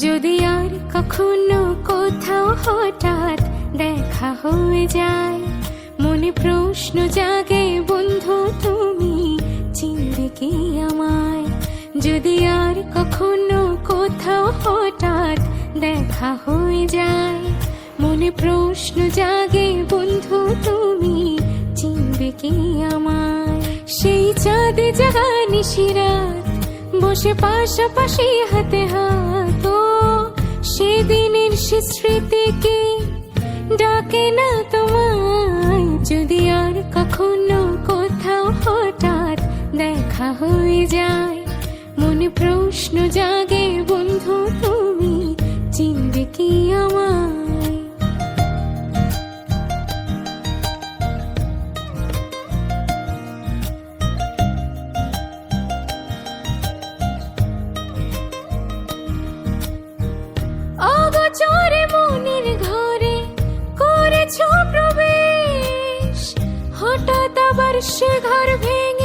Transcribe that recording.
যদি আর কখনো কোথাও হঠাৎ দেখা হয়ে যায়, মনে প্রশ্ন জাগে, বন্ধু, তুমি চিনবে কি আমায়? যদি আর কখনো কোথাও হঠাৎ দেখা হয়ে যায়, মনে প্রশ্ন জাগে, বন্ধু, তুমি চিনবে কি আমায়? সেই চাঁদে জাগানি শিরাত বসে পাশাপাশি হাতে হাত সে স্মৃতিকে ডাকে না তোমায়। যদি আর কখনো কোথাও হঠাৎ দেখা হয়ে যায়, মনে প্রশ্ন জাগে আবার সে ঘর ভেঙে